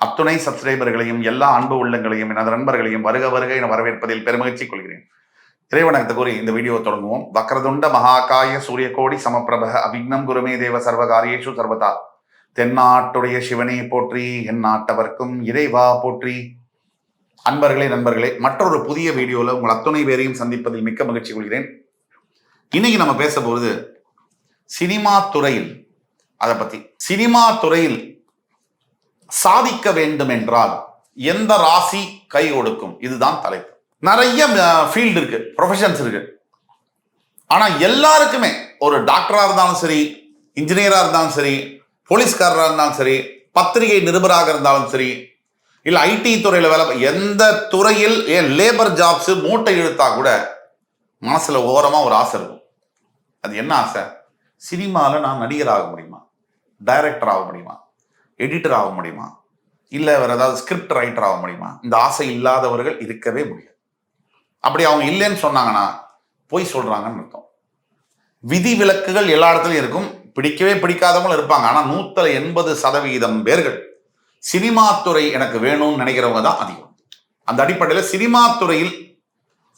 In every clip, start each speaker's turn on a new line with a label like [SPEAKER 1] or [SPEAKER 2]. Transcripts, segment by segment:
[SPEAKER 1] அத்துணை சப்ஸ்கிரைபர்களையும் எல்லா அன்பு உள்ளங்களையும் எனது நண்பர்களையும் வருக வருக என வரவேற்பதில் பெருமகிழ்ச்சி கொள்கிறேன். இறைவனத்தை கூறி இந்த வீடியோ தொடங்குவோம். வக்ரதுண்ட மகாகாய சூரியகோடி சமப்பிரப அபிக்னம் குருமே தேவ சர்வகாரியேஷு சர்வதா. தென்னாட்டுடைய சிவனே போற்றி என் நாட்டவர்க்கும் இறைவா போற்றி. அன்பர்களே நண்பர்களே மற்றொரு புதிய வீடியோவில் உங்கள் அத்துணை பேரையும் சந்திப்பதில் மிக்க மகிழ்ச்சி கொள்கிறேன். இன்னைக்கு நம்ம பேச போகிறது சினிமா துறையில் அதை பற்றி சினிமா துறையில் சாதிக்க வேண்டும் என்றால் எந்த ராசி கை கொடுக்கும்? இதுதான் தலைப்பு. நிறைய ஃபீல்டு இருக்கு ப்ரொஃபஷன்ஸ் இருக்கு. ஆனா எல்லாருக்குமே ஒரு டாக்டரா இருந்தாலும் சரி இன்ஜினியரா இருந்தாலும் சரி போலீஸ்காரராக இருந்தாலும் சரி பத்திரிகை நிருபராக இருந்தாலும் சரி இல்லை ஐடி துறையில் வேலை எந்த துறையில் ஏன் லேபர் ஜாப்ஸ் மூட்டை இழுத்தா கூட மனசுல ஓரமா ஒரு ஆசை இருக்கும். அது என்ன ஆசை? சினிமாவில் நான் நடிகர் ஆக முடியுமா? டைரக்டர் ஆக முடியுமா? எடிட்டர் ஆக முடியுமா? இல்லை வேற ஏதாவது ஸ்கிரிப்ட் ரைட்டர் ஆக முடியுமா? இந்த ஆசை இல்லாதவர்கள் இருக்கவே முடியாது. அப்படி அவங்க இல்லைன்னு சொன்னாங்கன்னா போய் சொல்றாங்கன்னு அர்த்தம். விதி விலக்குகள் எல்லா இடத்துலையும் இருக்கும். பிடிக்கவே பிடிக்காதவங்களும் இருப்பாங்க. ஆனால் நூற்றில் எண்பது சதவீதம் பேர்கள் சினிமா துறை எனக்கு வேணும்னு நினைக்கிறவங்க தான் அதிகம். அந்த அடிப்படையில் சினிமா துறையில்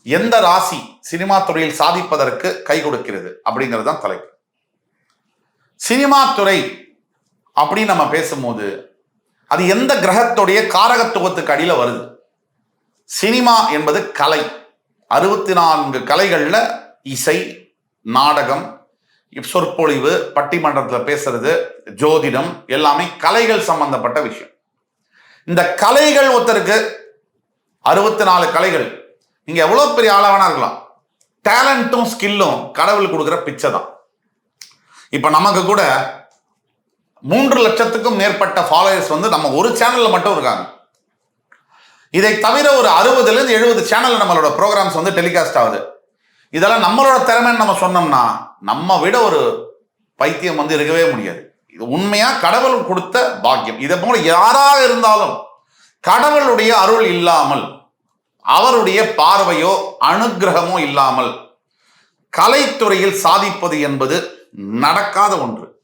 [SPEAKER 1] எந்த ராசி சினிமா துறையில் சாதிப்பதற்கு கை கொடுக்கிறது அப்படிங்கிறது தான் தலைப்பு. சினிமா துறை அப்படின்னு நம்ம பேசும்போது அது எந்த கிரகத்துடைய காரகத்துவத்துக்கு அடியில் வருது? சினிமா என்பது கலை. அறுபத்தி நான்கு கலைகளில் இசை நாடகம் சொற்பொழிவு பட்டிமன்றத்தில் பேசுறது ஜோதிடம் எல்லாமே கலைகள் சம்பந்தப்பட்ட விஷயம். இந்த கலைகள் ஒருத்தருக்கு அறுபத்தி நாலு கலைகள். நீங்கள் எவ்வளோ பெரிய ஆளாவனா இருக்கலாம். டேலண்ட்டும் ஸ்கில்லும் கடவுள் கொடுக்குற பிச்சை தான். இப்போ நமக்கு கூட மூன்று லட்சத்துக்கும் மேற்பட்ட ஃபாலோயர்ஸ் வந்து நம்ம ஒரு சேனல்ல மட்டும் இருக்காங்க. இதை தவிர ஒரு அறுபதுல இருந்து எழுபது சேனல் நம்மளோட ப்ரோக்ராம்ஸ் வந்து டெலிகாஸ்ட் ஆகுது. இதெல்லாம் நம்மளோட திறமைன்னு நம்ம சொன்னோம்னா நம்ம விட ஒரு பைத்தியம் வந்து இருக்கவே முடியாது. இது உண்மையா கடவுள் கொடுத்த பாக்கியம். இதை போல யாராக இருந்தாலும் கடவுளுடைய அருள் இல்லாமல் அவருடைய பார்வையோ அனுகிரகமோ இல்லாமல் கலைத்துறையில் சாதிப்பது என்பது நடக்காத ஒன்று.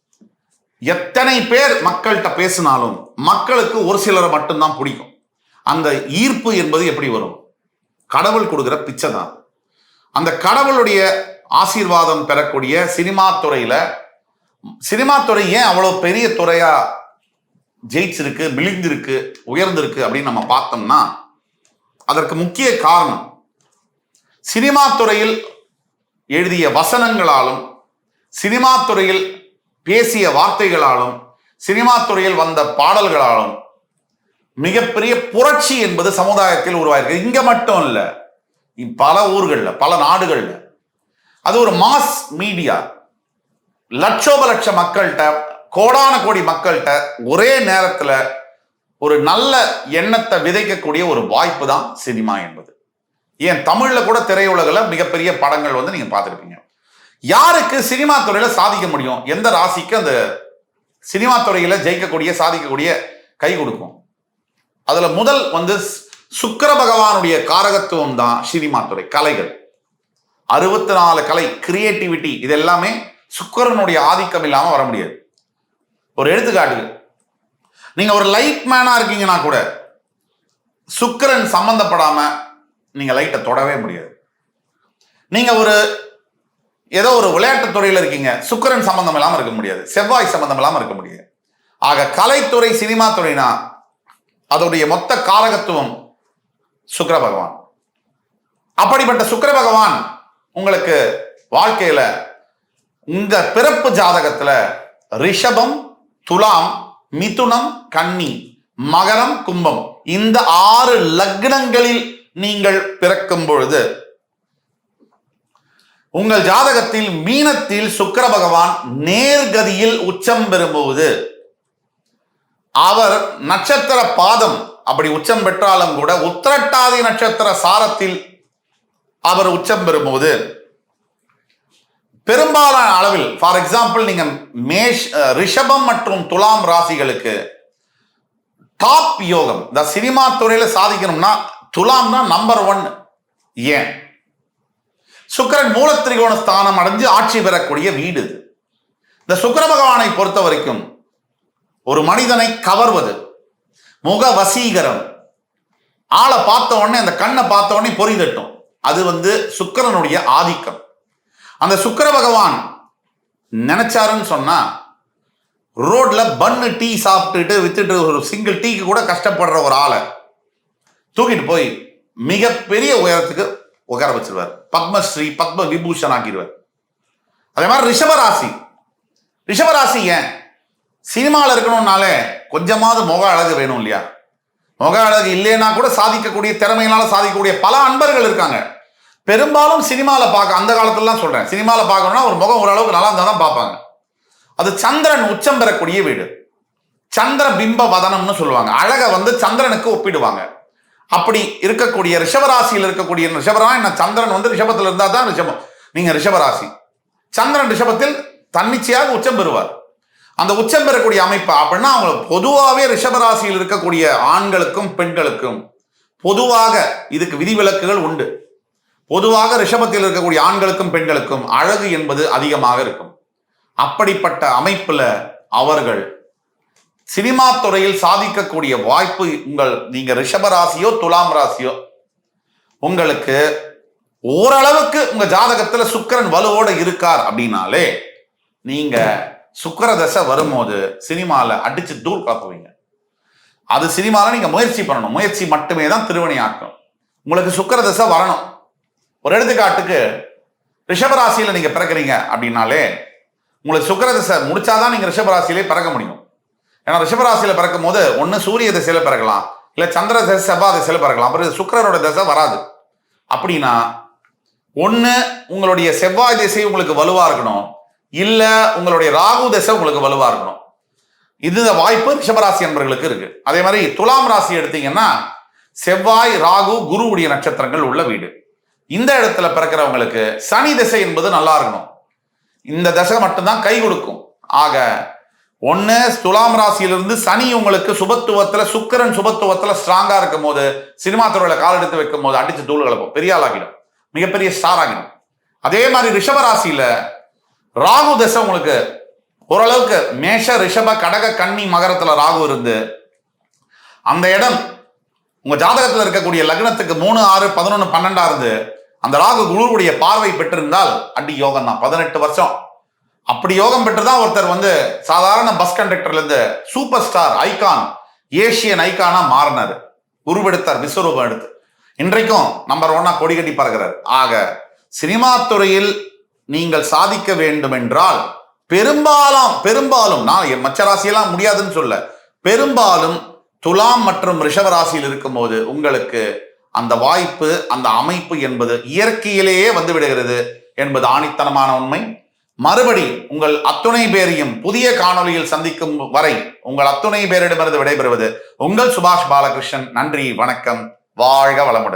[SPEAKER 1] எத்தனை பேர் மக்கள்கிட்ட பேசினாலும் மக்களுக்கு ஒரு சிலரை மட்டும்தான் பிடிக்கும். அந்த ஈர்ப்பு என்பது எப்படி வரும்? கடவுள் கொடுக்குற பிச்சை தான். அந்த கடவுளுடைய ஆசீர்வாதம் பெறக்கூடிய சினிமா துறையில சினிமா துறை ஏன் அவ்வளோ பெரிய துறையா ஜெயிச்சிருக்கு விழிந்திருக்கு உயர்ந்திருக்கு அப்படின்னு நம்ம பார்த்தோம்னா அதற்கு முக்கிய காரணம் சினிமா துறையில் எழுதிய வசனங்களாலும் சினிமா துறையில் பேசிய வார்த்தைகளாலும் சினிமா துறையில் வந்த பாடல்களாலும் மிகப்பெரிய புரட்சி என்பது சமுதாயத்தில் உருவாயிருக்கு. இங்க மட்டும் இல்லை பல ஊர்களில் பல நாடுகளில். அது ஒரு மாஸ் மீடியா லட்சோப லட்ச மக்கள்கிட்ட கோடான கோடி மக்கள்கிட்ட ஒரே நேரத்தில் ஒரு நல்ல எண்ணத்தை விதைக்கக்கூடிய ஒரு வாய்ப்பு தான் சினிமா என்பது. ஏன் தமிழில் கூட திரையுலகில் மிகப்பெரிய படங்கள் வந்து நீங்கள் பார்த்துருப்பீங்க. யாருக்கு சினிமா துறையில சாதிக்க முடியும்? எந்த ராசிக்கு அந்த சினிமா துறையில ஜெயிக்கக்கூடிய சாதிக்கக்கூடிய கை கொடுக்கும்? அதுல முதல் வந்து சுக்கர பகவானுடைய காரகத்துவம் தான் சினிமா துறை கலைகள். அறுபத்தி நாலு கலை கிரியேட்டிவிட்டி இது எல்லாமே சுக்கரனுடைய ஆதிக்கம் இல்லாம வர முடியாது. ஒரு எடுத்துக்காட்டு நீங்க ஒரு லைட் மேனா இருக்கீங்கன்னா கூட சுக்கரன் சம்பந்தப்படாம நீங்க லைட்டை தொடவே முடியாது. நீங்க ஒரு ஏதோ ஒரு விளையாட்டு துறையில் இருக்கீங்க. சுக்கரன் சம்பந்தம் இல்லாமல் இருக்க முடியாது. செவ்வாய் சம்பந்தம் இல்லாமல் இருக்க முடியாது. ஆக கலைத்துறை சினிமா துறைனா அதோடைய மொத்த காரகத்துவம் சுக்கர பகவான். அப்படிப்பட்ட சுக்கர பகவான் உங்களுக்கு வாழ்க்கையில இந்த பிறப்பு ஜாதகத்துல ரிஷபம் துலாம் மிதுனம் கன்னி மகரம் கும்பம் இந்த ஆறு லக்னங்களில் நீங்கள் பிறக்கும் பொழுது உங்கள் ஜாதகத்தில் மீனத்தில் சுக்கர பகவான் நேர்கதியில் உச்சம் பெறும்போது அவர் நட்சத்திர பாதம் அப்படி உச்சம் பெற்றாலும் கூட உத்திரட்டாதி நட்சத்திர சாரத்தில் அவர் உச்சம் பெறும்போது பெரும்பாலான அளவில் ஃபார் எக்ஸாம்பிள் நீங்க மேஷ் ரிஷபம் மற்றும் துலாம் ராசிகளுக்கு டாப் யோகம் இந்த சினிமா துறையில சாதிக்கணும்னா துலாம் தான் நம்பர் ஒன் ஏன்? சுக்கரன் மூலத்திரிகோண ஸ்தானம் அடைஞ்சு ஆட்சி பெறக்கூடிய வீடு இது. இந்த சுக்கர பகவானை பொறுத்த வரைக்கும் ஒரு மனிதனை கவர்வது முக வசீகரம். ஆளை பார்த்த உடனே அந்த கண்ணை பார்த்த உடனே பொறி தட்டும். அது வந்து சுக்கிரனுடைய ஆதிக்கம். அந்த சுக்கர பகவான் நினைச்சாருன்னு சொன்னா ரோட்ல பன்னு டீ சாப்பிட்டுட்டு வித்துட்டு ஒரு சிங்கிள் டீக்கு கூட கஷ்டப்படுற ஒரு ஆளை தூக்கிட்டு போய் மிகப்பெரிய உயரத்துக்கு உட்கார வச்சிருவார். பத்மஸ்ரீ பத்ம விபூஷன் ஆக்கிடுவார் அதே மாதிரி ரிஷபராசி. ரிஷபராசி ஏன்? சினிமாவில் இருக்கணும்னாலே கொஞ்சமாவது முக அழகு வேணும் இல்லையா? முக அழகு இல்லைன்னா கூட சாதிக்கக்கூடிய திறமையினால சாதிக்கக்கூடிய பல அன்பர்கள் இருக்காங்க. பெரும்பாலும் சினிமாவில் பார்க்க அந்த காலத்துலலாம் சொல்கிறேன் சினிமாவில் பார்க்கணும்னா ஒரு முகம் ஓரளவுக்கு நல்லா இருந்தால் தான் பார்ப்பாங்க. அது சந்திரன் உச்சம் பெறக்கூடிய வீடு. சந்திர பிம்ப வதனம்னு சொல்லுவாங்க. அழகை வந்து சந்திரனுக்கு ஒப்பிடுவாங்க. அப்படி இருக்கக்கூடிய ரிஷபராசியில் இருக்கக்கூடிய ரிஷபரா என்ன சந்திரன் வந்து ரிஷபத்தில் இருந்தால் தான் ரிஷபம். நீங்க ரிஷபராசி. சந்திரன் ரிஷபத்தில் தன்னிச்சையாக உச்சம் பெறுவார். அந்த உச்சம் பெறக்கூடிய அமைப்பு அப்படின்னா அவங்க பொதுவாகவே ரிஷபராசியில் இருக்கக்கூடிய ஆண்களுக்கும் பெண்களுக்கும் பொதுவாக இதுக்கு விதிவிலக்குகள் உண்டு. பொதுவாக ரிஷபத்தில் இருக்கக்கூடிய ஆண்களுக்கும் பெண்களுக்கும் அழகு என்பது அதிகமாக இருக்கும். அப்படிப்பட்ட அமைப்பில் அவர்கள் சினிமா துறையில் சாதிக்கக்கூடிய வாய்ப்பு உங்கள் நீங்க ரிஷப ராசியோ துலாம் ராசியோ உங்களுக்கு ஓரளவுக்கு உங்க ஜாதகத்துல சுக்கிரன் வலுவோட இருக்கார் அப்படின்னாலே நீங்க சுக்கர தசை வரும்போது சினிமால அடிச்சு தூள் கலப்புவீங்க. அது சினிமால நீங்க முயற்சி பண்ணணும். முயற்சி மட்டுமே தான் திருவணி ஆக்கும் உங்களுக்கு சுக்கர தசை வரணும். ஒரு எடுத்துக்காட்டுக்கு ரிஷபராசியில நீங்க பிறக்கிறீங்க அப்படின்னாலே உங்களுக்கு சுக்கர தசை முடிச்சாதான் நீங்க ரிஷபராசியிலே பிறக்க முடியும். ஏன்னா ரிஷபராசியில் பிறக்கும் போது ஒன்று சூரிய திசையில் பிறக்கலாம். இல்லை சந்திர திசை செவ்வாய் திசையில் பிறக்கலாம். அப்புறம் சுக்கரனோட திசை வராது. அப்படின்னா ஒன்று உங்களுடைய செவ்வாய் திசை உங்களுக்கு வலுவாக இருக்கணும். இல்லை உங்களுடைய ராகு திசை உங்களுக்கு வலுவாக இருக்கணும். இது வாய்ப்பு ரிஷபராசி என்பர்களுக்கு இருக்கு. அதே மாதிரி துலாம் ராசி எடுத்தீங்கன்னா செவ்வாய் ராகு குருவுடைய நட்சத்திரங்கள் உள்ள வீடு. இந்த இடத்துல பிறக்கிறவங்களுக்கு சனி திசை என்பது நல்லா இருக்கணும். இந்த தசை மட்டும்தான் கை கொடுக்கும். ஆக ஒன்று துலாம் ராசியிலிருந்து சனி உங்களுக்கு சுபத்துவத்தில் சுக்கிரன் சுபத்துவத்தில் ஸ்ட்ராங்காக இருக்கும் போது சினிமா துறையில் கால் எடுத்து வைக்கும் போது அடித்து தூள் கலப்போம். பெரிய ஆளாகிடும். மிகப்பெரிய ஸ்டார் ஆகிடும். அதே மாதிரி ரிஷப ராசியில் ராகு தசை உங்களுக்கு ஓரளவுக்கு மேஷ ரிஷப கடக கன்னி மகரத்தில் ராகு இருந்து அந்த இடம் உங்க ஜாதகத்தில் இருக்கக்கூடிய லக்னத்துக்கு மூணு ஆறு பதினொன்று பன்னெண்டா இருந்து அந்த ராகு குருவுடைய பார்வை பெற்றிருந்தால் அடி யோகம் தான் பதினெட்டு வருஷம். அப்படி யோகம் பெற்று தான் ஒருத்தர் வந்து சாதாரண பஸ் கண்டக்டர்ல இருந்து சூப்பர் ஸ்டார் ஐகான் ஏசியன் ஐகானா மாறினார். உருவெடுத்தார் விஸ்வரூபம் எடுத்து. இன்றைக்கும் நம்பர் ஒன்னா கொடி கட்டி பறக்கிறார். ஆக சினிமா துறையில் நீங்கள் சாதிக்க வேண்டும் என்றால் பெரும்பாலும் பெரும்பாலும் நான் என் மச்ச ராசியெல்லாம் முடியாதுன்னு சொல்ல பெரும்பாலும் துலாம் மற்றும் ரிஷப ராசியில் இருக்கும்போது உங்களுக்கு அந்த வாய்ப்பு அந்த அமைப்பு என்பது இயற்கையிலேயே வந்து விடுகிறது என்பது ஆணித்தனமான உண்மை. மறுபடி உங்கள் அத்துணை பேரையும் புதிய காணொளியில் சந்திக்கும் வரை உங்கள் அத்துணை பேரிடமிருந்து விடைபெறுவது உங்கள் சுபாஷ் பாலகிருஷ்ணன். நன்றி வணக்கம். வாழ்க வளமுடன்.